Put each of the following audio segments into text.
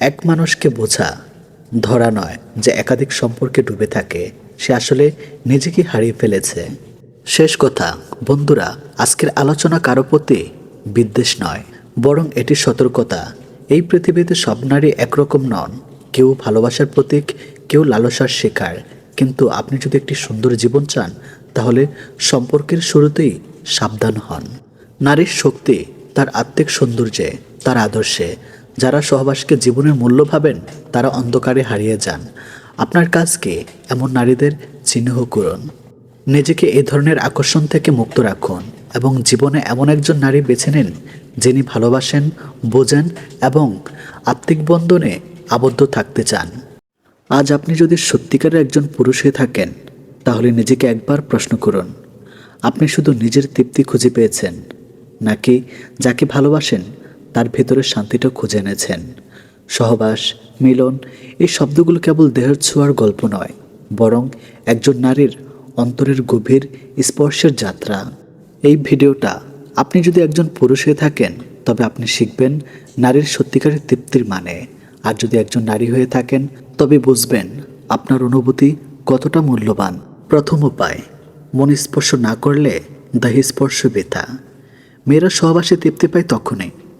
এক মানুষকে বোঝা, ধরা নয় যে একাধিক সম্পর্কে ডুবে থাকে, সে আসলে নিজেকে হারিয়ে ফেলেছে। শেষ কথা, বন্ধুরা, আজকের আলোচনা কারও প্রতি বিদ্বেষ নয়, বরং এটি সতর্কতা। এই পৃথিবীতে সব নারী একরকম নন, কেউ ভালোবাসার প্রতীক, কেউ লালসার শিকার। কিন্তু আপনি যদি একটি সুন্দর জীবন চান, তাহলে সম্পর্কের শুরুতেই সাবধান হন। নারীর শক্তি, তার আত্মিক সৌন্দর্যে, তার আদর্শে যারা সহবাসকে জীবনের মূল্য ভাবেন, তারা অন্ধকারে হারিয়ে যান। আপনার কাজকে এমন নারীদের চিহ্ন করুন। নিজেকে এই ধরনের আকর্ষণ থেকে মুক্ত রাখুন এবং জীবনে এমন একজন নারী বেছে নিন, যিনি ভালোবাসেন, বোঝেন এবং আত্মিক বন্ধনে আবদ্ধ থাকতে চান। আজ আপনি যদি সত্যিকারের একজন পুরুষ হয়ে থাকেন, তাহলে নিজেকে একবার প্রশ্ন করুন, আপনি শুধু নিজের তৃপ্তি খুঁজে পেয়েছেন, নাকি যাকে ভালোবাসেন তার ভেতরে শান্তিটা খুঁজে এনেছেন। সহবাস, মিলন, এই শব্দগুলো কেবল দেহের ছোঁয়ার গল্প নয়, বরং একজন নারীর অন্তরের গভীর স্পর্শের যাত্রা। এই ভিডিওটা আপনি যদি একজন পুরুষ হয়ে থাকেন, তবে আপনি শিখবেন নারীর সত্যিকারের তৃপ্তির মানে। আর যদি একজন নারী হয়ে থাকেন, তবে বুঝবেন আপনার অনুভূতি কতটা মূল্যবান। প্রথম উপায়, মন স্পর্শ না করলে দেহ স্পর্শ বৃথা। মেয়েরা সহবাসে তৃপ্তি পায় তখনই।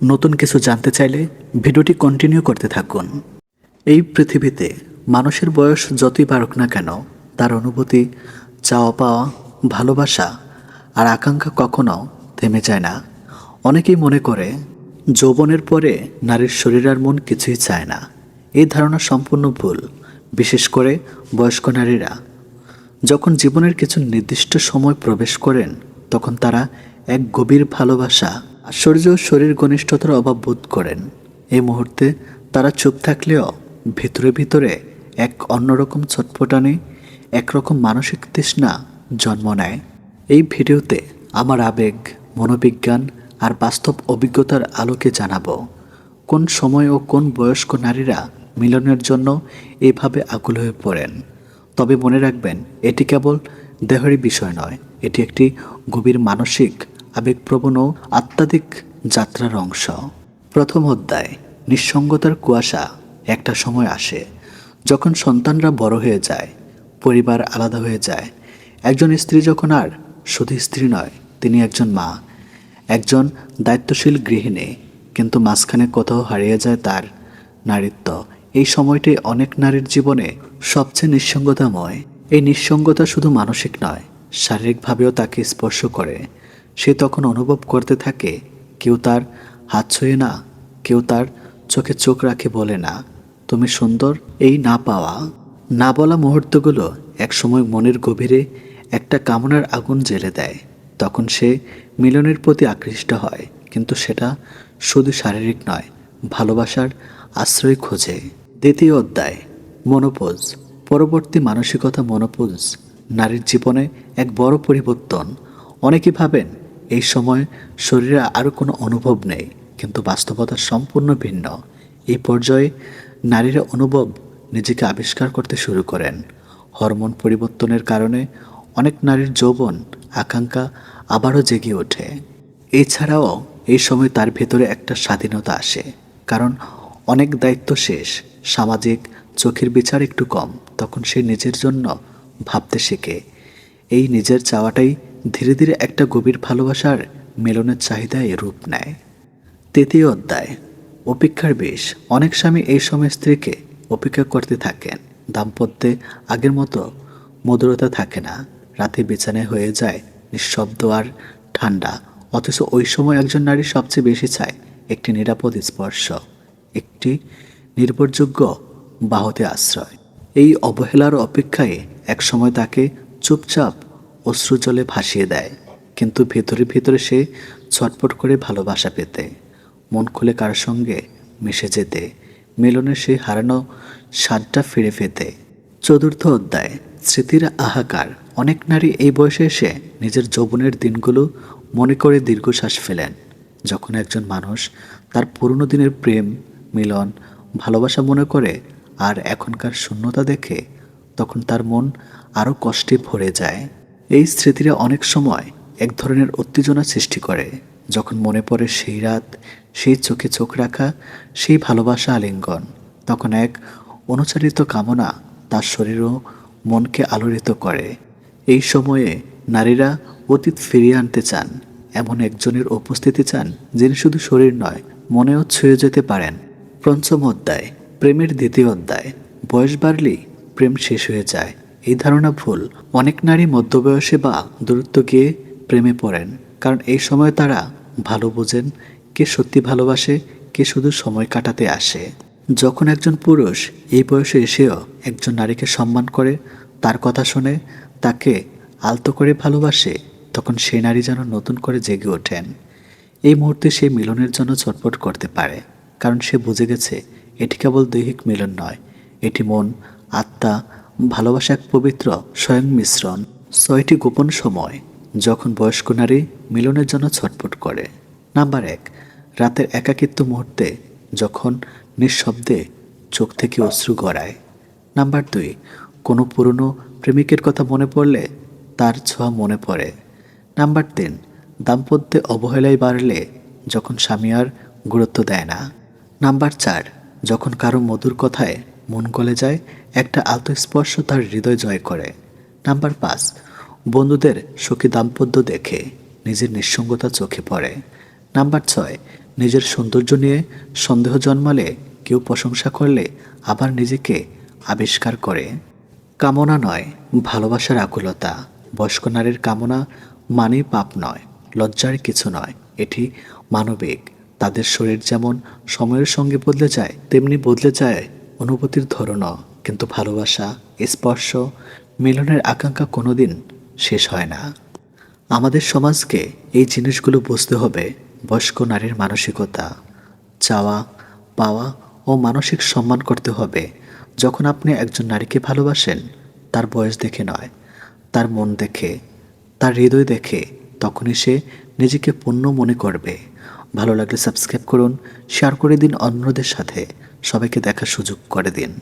নতুন কিছু জানতে চাইলে ভিডিওটি কন্টিনিউ করতে থাকুন। এই পৃথিবীতে মানুষের বয়স যতই বাড়ুক না কেন, তার অনুভূতি, চাওয়া পাওয়া, ভালোবাসা আর আকাঙ্ক্ষা কখনো থেমে যায় না। অনেকেই মনে করে, যৌবনের পরে নারীর শরীর আর মন কিছুই চায় না। এই ধারণা সম্পূর্ণ ভুল, বিশেষ করে বয়স্ক নারীরা। যখন জীবনের কিছু নির্দিষ্ট সময় প্রবেশ করেন, তখন তারা এক গভীর ভালোবাসা আশ্চর্য শরীর ঘনিষ্ঠতার অভাব বোধ করেন। এই মুহূর্তে তারা চুপ থাকলেও ভিতরে ভিতরে এক অন্যরকম ছটফটানি, একরকম মানসিক তৃষ্ণা জন্ম নেয়। এই ভিডিওতে আমার আবেগ, মনোবিজ্ঞান আর বাস্তব অভিজ্ঞতার আলোকে জানাব, কোন সময় ও কোন বয়স্ক নারীরা মিলনের জন্য এভাবে আকুল হয়ে পড়েন। তবে মনে রাখবেন, এটি কেবল দেহেরই বিষয় নয়, এটি একটি গভীর মানসিক আবেগপ্রবণ ও আত্মাধিক যাত্রার অংশ। প্রথম অধ্যায়, নিঃসঙ্গতার কুয়াশা একটা সময় আসে, যখন সন্তানরা বড় হয়ে যায়, পরিবার আলাদা হয়ে যায়। একজন স্ত্রী যখন আর শুধু স্ত্রী নয়, তিনি একজন মা। একজন দায়িত্বশীল গৃহিণী, কিন্তু মাঝখানে কোথাও হারিয়ে যায় তার নারীত্ব। এই সময়টি অনেক নারীর জীবনে সবচেয়ে নিঃসঙ্গতাময়। এই নিঃসঙ্গতা শুধু মানসিক নয়, শারীরিকভাবেও তাকে স্পর্শ করে। সে তখন অনুভব করতে থাকে, কেউ তার হাত ছুঁয়ে না, কেউ তার চোখে চোখ রাখে বলে না, তুমি সুন্দর, এই না পাওয়া। না বলা মুহূর্তগুলো একসময় মনের গভীরে একটা কামনার আগুন জ্বেলে দেয়। তখন সে মিলনের প্রতি আকৃষ্ট হয়, কিন্তু সেটা শুধু শারীরিক নয়, ভালোবাসার আশ্রয় খোঁজে। দ্বিতীয় অধ্যায়, মনোপোজ। পরবর্তী মানসিকতা মনোপোজ। নারীর জীবনে এক বড় পরিবর্তন। অনেকে ভাবেন এই সময় শরীরে আরও কোনো অনুভব নেই, কিন্তু বাস্তবতা সম্পূর্ণ ভিন্ন। এই পর্যায়ে নারীরা অনুভব নিজেকে আবিষ্কার করতে শুরু করেন। হরমোন পরিবর্তনের কারণে অনেক নারীর যৌবন, আকাঙ্ক্ষা আবারও জেগে ওঠে। এছাড়াও এই সময় তার ভেতরে একটা স্বাধীনতা আসে, কারণ অনেক দায়িত্ব শেষ, সামাজিক চোখের বিচার একটু কম, তখন সে নিজের জন্য ভাবতে শেখে। এই নিজের চাওয়াটাই ধীরে ধীরে একটা গভীর ভালোবাসার মেলনের চাহিদায় রূপ নেয়। তৃতীয় অধ্যায়। অপেক্ষার বেশ। অনেক স্বামী এই সময় স্ত্রীকে অপেক্ষা করতে থাকেন। দাম্পত্যে আগের মতো মধুরতা থাকে না। রাতে বিছানায় হয়ে যায় নিঃশব্দ আর ঠান্ডা। অথচ ওই সময় একজন নারী সবচেয়ে বেশি চায় একটি নিরাপদ স্পর্শ, একটি নির্ভরযোগ্য বাহতে আশ্রয়। এই অবহেলার অপেক্ষায় একসময় তাকে চুপচাপ অশ্রুজলে ভাসিয়ে দেয়, কিন্তু ভেতরে ভেতরে সে ছটপট করে ভালোবাসা পেতে। মন খুলে কার সঙ্গে মিশে যেতে মিলনের সেই হারানো স্বাদটা ফিরে পেতে। চতুর্থ অধ্যায়, স্মৃতির আহাকার। অনেক নারী এই বয়সে এসে নিজের যৌবনের দিনগুলো মনে করে দীর্ঘশ্বাস ফেলেন। যখন একজন মানুষ তার পুরনো দিনের প্রেম, মিলন, ভালোবাসা মনে করে আর এখনকার শূন্যতা দেখে, তখন তার মন আরও কষ্টে ভরে যায়। এই স্মৃতিরা অনেক সময় এক ধরনের উত্তেজনা সৃষ্টি করে। যখন মনে পড়ে সেই রাত, সেই চোখে চোখ রাখা, সেই ভালোবাসা আলিঙ্গন, তখন এক অনুচারিত কামনা তার শরীর ও মনকে আলোড়িত করে। এই সময়ে নারীরা অতীত ফিরিয়ে আনতে চান, এমন একজনের উপস্থিতি চান, যিনি শুধু শরীর নয়, মনেও ছুঁয়ে যেতে পারেন। পঞ্চম অধ্যায়, প্রেমের দ্বিতীয় অধ্যায়, বয়স বাড়লেই প্রেম শেষ হয়ে যায়। এই ধারণা ভুল। অনেক নারী মধ্যবয়সে বা দূরত্ব গিয়ে প্রেমে পড়েন, কারণ এই সময় তারা ভালো বোঝেন, কে সত্যি ভালোবাসে, কে শুধু সময় কাটাতে আসে। যখন একজন পুরুষ এই বয়সে এসেও একজন নারীকে সম্মান করে, তার কথা শুনে, তাকে আলতো করে ভালোবাসে, তখন সে নারী যেন নতুন করে জেগে ওঠেন। এই মুহূর্তে সে মিলনের জন্য ছটফট করতে পারে, কারণ সে বুঝে গেছে, এটি কেবল দৈহিক মিলন নয়, এটি মন, আত্মা ভালোবাসা এক পবিত্র, স্বয়ং মিশ্রণ। ছয়টি গোপন সময়, যখন বয়স্ক নারী মিলনের জন্য ছটফট করে। নাম্বার এক, রাতের একাকিত্ব মুহূর্তে, যখন নিঃশব্দে চোখ থেকে অশ্রু গড়ায়। নাম্বার দুই, কোনো পুরনো প্রেমিকের কথা মনে পড়লে তার ছোঁয়া মনে পড়ে। নাম্বার তিন, দাম্পত্যে অবহেলায় বাড়লে যখন স্বামী আর গুরুত্ব দেয় না। নাম্বার চার, যখন কারও মধুর কথায় মন গলে যায়, একটা আত্মস্পর্শ তার হৃদয় জয় করে। নাম্বার পাঁচ, বন্ধুদের সুখী দাম্পত্য দেখে নিজের নিঃসঙ্গতা চোখে পড়ে। নাম্বার ছয়, নিজের সৌন্দর্য নিয়ে সন্দেহ জন্মালে কেউ প্রশংসা করলে আবার নিজেকে আবিষ্কার করে। কামনা নয়, ভালোবাসার আকুলতা। বয়স্ক নারীর কামনা মানেই পাপ নয়, লজ্জার কিছু নয়, এটি মানবিক। তাদের শরীর যেমন সময়ের সঙ্গে বদলে যায়, তেমনি বদলে যায় অনুভূতির ধরনও, কিন্তু ভালোবাসা, স্পর্শ, মিলনের আকাঙ্ক্ষা কোনোদিন শেষ হয় না। আমাদের সমাজকে এই জিনিসগুলো বুঝতে হবে, বয়স্ক নারীর মানসিকতা, চাওয়া, পাওয়া ও মানসিক সম্মান করতে হবে। যখন আপনি একজন নারীকে ভালোবাসেন, তার বয়স দেখে নয়, তার মন দেখে, তার হৃদয় দেখে, তখনই সে নিজেকে পূর্ণ মনে করবে। ভালো লাগলে সাবস্ক্রাইব করুন, শেয়ার করে দিন অন্যদের সাথে। সবাইকে দেখার সুযোগ করে দিন।